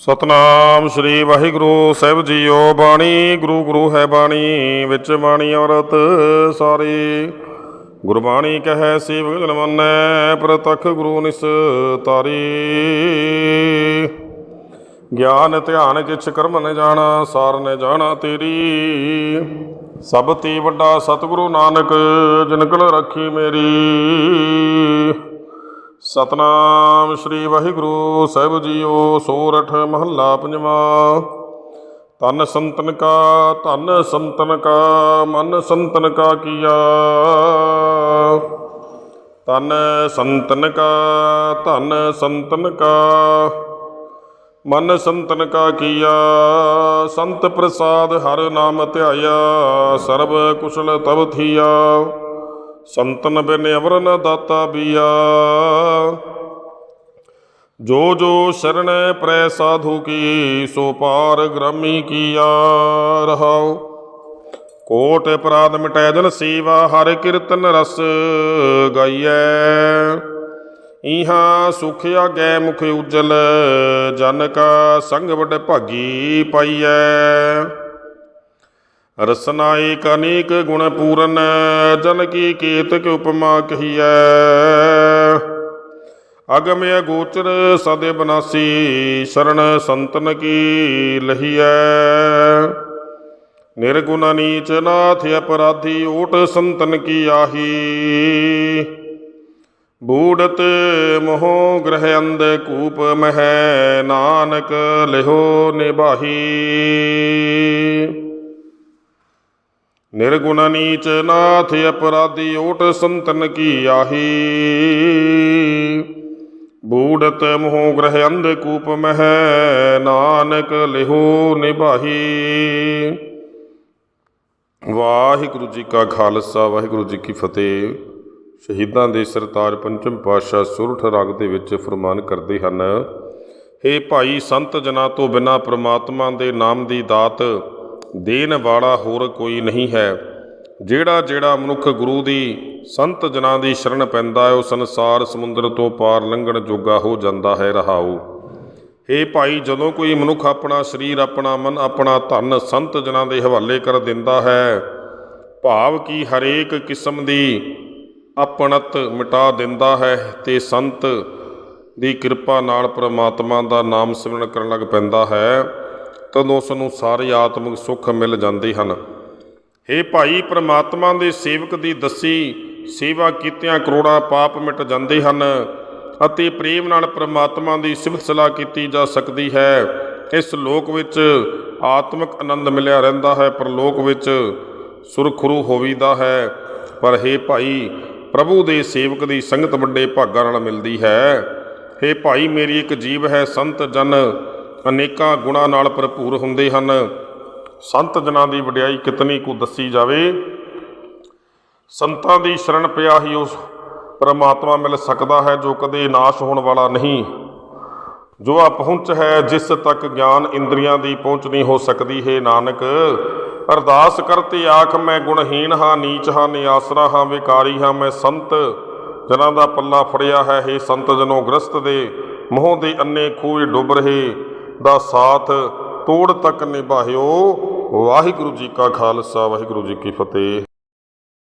ਸਤਨਾਮ ਸ੍ਰੀ ਵਾਹਿਗੁਰੂ ਸਾਹਿਬ ਜੀਓ ਬਾਣੀ, ਗੁਰੂ ਗੁਰੂ ਹੈ ਬਾਣੀ, ਵਿੱਚ ਬਾਣੀ ਔਰਤ ਸਾਰੀ। ਗੁਰਬਾਣੀ ਕਹੈ ਸੀ ਜਨ ਮੰਨੈ, ਪ੍ਰਤਖ ਗੁਰੂ ਨਿਸ ਤਾਰੀ ਗਿਆਨ ਧਿਆਨ ਕਿਛ ਕਰਮ ਨ ਜਾਣਾ, ਸਾਰ ਨ ਜਾਣਾ ਤੇਰੀ। ਸਭ ਤੇ ਵੱਡਾ ਸਤਿਗੁਰੂ ਨਾਨਕ, ਜਿਨ ਕਲ ਰੱਖੀ ਮੇਰੀ। ਸਤਨਾਮ ਸ੍ਰੀ ਵਾਹਿਗੁਰੂ, ਸਾਹਿਬ ਜੀਓ, ਸੋਰਠ ਮਹੱਲਾ ਪੰਜਵਾ। ਤਨ ਸੰਤਨ ਕਾ, ਧਨ ਸੰਤਨ ਕਾ, ਮਨ ਸੰਤਨ ਕਾ ਕੀਆ। ਤਨ ਸੰਤਨ ਕਾ, ਧਨ ਸੰਤਨ ਕਾ, ਮਨ ਸੰਤਨ ਕਾ ਕੀਆ। ਸੰਤ ਪ੍ਰਸਾਦ ਹਰ ਨਾਮ ਧਿਆਇਆ, ਸਰਬ ਕੁਸ਼ਲ ਤਬ ਥੀਆ। ਸੰਤਨ ਬਿਨ ਅਵਰ ਨ ਦਾਤਾ ਬੀਆ। ਜੋ ਜੋ ਸ਼ਰਨ ਪ੍ਰੈ ਸਾਧੂ ਕੀ, ਸੋ ਪਾਰ ਗ੍ਰਾਮੀ ਕੀਆ ਰਹਾਉ। ਕੋਟ ਅਪਰਾਧ ਮਿਟੈ ਜਨ ਸੇਵਾ, ਹਰ ਕੀਰਤਨ ਰਸ ਗਾਈਐ। ਇਹਾਂ ਸੁਖ ਆਗੈ ਮੁਖ ਉਜਲ, ਜਨ ਕਾ ਸੰਗ ਵਡ ਭਾਗੀ ਪਾਈਐ। ਰਸਨਾਇਕ ਅਨੇਕ ਗੁਣ ਪੂਰਨ ਜਨ ਕੀ ਕੇਤਕ ਉਪਮਾ ਕਹੀਐ। ਅਗਮ ਅਗੋਚਰ ਸਦੇ ਬਨਾਸੀ, ਸ਼ਰਨ ਸੰਤਨ ਕੀ ਲਹੀਐ। ਨਿਰਗੁਣ ਨੀਚ ਨਾਥ ਅਪਰਾਧੀ ਓਟ ਸੰਤਨ ਕੀ ਆਹੀ। ਬੂੜਤ ਮੋਹ ਗ੍ਰਹਿ ਅੰਧ ਕੂਪ ਮਹਿ, ਨਾਨਕ ਲਿਹੋ ਨਿਭਾਹੀ। ਨਿਰਗੁਣ ਨੀਚ ਨਾਥ ਅਪਰਾਧੀ ਓਟ ਸੰਤਨ ਕੀ ਆਹੀ? ਬੂੜਤ ਮੋਹ ਗ੍ਰਹਿ ਅੰਧ ਕੂਪ ਮਹਿ, ਨਾਨਕ ਲਿਹੋ ਨਿਭਾਹੀ। ਵਾਹਿਗੁਰੂ ਜੀ ਕਾ ਖਾਲਸਾ, ਵਾਹਿਗੁਰੂ ਜੀ ਕੀ ਫਤਿਹ। ਸ਼ਹੀਦਾਂ ਦੇ ਸਰਤਾਜ ਪੰਚਮ ਪਾਤਸ਼ਾਹ ਸੁਰਠ ਰਾਗ ਦੇ ਵਿੱਚ ਫਰਮਾਨ ਕਰਦੇ ਹਨ, ਹੇ ਭਾਈ ਸੰਤ ਜਨਾਂ ਤੋਂ ਬਿਨਾ ਪ੍ਰਮਾਤਮਾ ਦੇ ਨਾਮ ਦੀ ਦਾਤ ਦੇਣ ਵਾਲਾ ਹੋਰ ਕੋਈ ਨਹੀਂ ਹੈ। ਜਿਹੜਾ ਜਿਹੜਾ ਮਨੁੱਖ ਗੁਰੂ ਦੀ ਸੰਤ ਜਨਾਂ ਦੀ ਸ਼ਰਨ ਪੈਂਦਾ ਹੈ, ਉਹ ਸੰਸਾਰ ਸਮੁੰਦਰ ਤੋਂ ਪਾਰ ਲੰਘਣ ਜੋਗਾ ਹੋ ਜਾਂਦਾ ਹੈ ਰਹਾਉ। ਹੇ ਭਾਈ, ਜਦੋਂ ਕੋਈ ਮਨੁੱਖ ਆਪਣਾ ਸਰੀਰ, ਆਪਣਾ ਮਨ, ਆਪਣਾ ਧਨ ਸੰਤ ਜਨਾਂ ਦੇ ਹਵਾਲੇ ਕਰ ਦਿੰਦਾ ਹੈ, ਭਾਵ ਕਿ ਹਰੇਕ ਕਿਸਮ ਦੀ ਆਪਣਤ ਮਿਟਾ ਦਿੰਦਾ ਹੈ ਤੇ ਸੰਤ ਦੀ ਕਿਰਪਾ ਨਾਲ ਪ੍ਰਮਾਤਮਾ ਦਾ ਨਾਮ ਸਿਮਰਨ ਕਰਨ ਲੱਗ ਪੈਂਦਾ ਹੈ। ਤਦੋਂ ਉਸ ਨੂੰ ਸਾਰੇ ਆਤਮਿਕ ਸੁੱਖ ਮਿਲ ਜਾਂਦੇ ਹਨ। ਹੇ ਭਾਈ, ਪ੍ਰਮਾਤਮਾ ਦੇ ਸੇਵਕ ਦੀ ਦੱਸੀ ਸੇਵਾ ਕੀਤਿਆਂ ਕਰੋੜਾਂ ਪਾਪ ਮਿਟ ਜਾਂਦੇ ਹਨ ਅਤੇ ਪ੍ਰੇਮ ਨਾਲ ਪ੍ਰਮਾਤਮਾ ਦੀ ਸਿਫਤ ਸਲਾਹ ਕੀਤੀ ਜਾ ਸਕਦੀ ਹੈ। ਇਸ ਲੋਕ ਵਿੱਚ ਆਤਮਿਕ ਆਨੰਦ ਮਿਲਿਆ ਰਹਿੰਦਾ ਹੈ ਪਰ ਲੋਕ ਵਿੱਚ ਸੁਰਖਰੂ ਹੋਵੀਦਾ ਹੈ। ਪਰ ਹੇ ਭਾਈ, ਪ੍ਰਭੂ ਦੇ ਸੇਵਕ ਦੀ ਸੰਗਤ ਵੱਡੇ ਭਾਗਾਂ ਨਾਲ ਮਿਲਦੀ ਹੈ। ਹੇ ਭਾਈ, ਮੇਰੀ ਇੱਕ ਜੀਵ ਹੈ, ਸੰਤ, ਜਨ। ਅਨੇਕਾਂ ਗੁਣਾਂ ਨਾਲ ਭਰਪੂਰ ਹੁੰਦੇ ਹਨ। ਸੰਤ ਜਨਾਂ ਦੀ ਵਡਿਆਈ ਕਿਤਨੀ ਕੁ ਦੱਸੀ ਜਾਵੇ? ਸੰਤਾਂ ਦੀ ਸ਼ਰਨ ਪਿਆ ਹੀ ਉਸ ਪਰਮਾਤਮਾ ਮਿਲ ਸਕਦਾ ਹੈ ਜੋ ਕਦੇ ਨਾਸ਼ ਹੋਣ ਵਾਲਾ ਨਹੀਂ। ਜੋ ਆ ਪਹੁੰਚ ਹੈ, ਜਿਸ ਤੱਕ ਗਿਆਨ ਇੰਦਰੀਆਂ ਦੀ ਪਹੁੰਚ ਨਹੀਂ ਹੋ ਸਕਦੀ, ਹੈ ਨਾਨਕ, ਅਰਦਾਸ ਕਰਤੇ ਆਖ, ਮੈਂ ਗੁਣਹੀਨ ਹਾਂ, ਨੀਚ ਹਾਂ, ਨਿਆਸਰਾ ਹਾਂ, ਵਿਕਾਰੀ ਹਾਂ, ਮੈਂ ਸੰਤ ਜਨਾਂ ਦਾ ਪੱਲਾ ਫੜਿਆ ਹੈ ਇਹ ਸੰਤ ਜਨੋ ਗ੍ਰਸਤ ਦੇ ਮੋਹ ਦੇ ਅੰਨੇ ਖੂਹ ਡੁੱਬ ਰਹੇ। ਦਾ ਸਾਥ ਤੋੜ ਤੱਕ ਨਿਭਾਇਓ। ਵਾਹਿਗੁਰੂ ਜੀ ਕਾ ਖਾਲਸਾ ਵਾਹਿਗੁਰੂ ਜੀ ਕੀ ਫਤਿਹ।